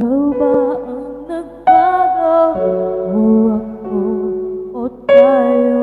Ikaw ba ang nagbago? O ako o tayo?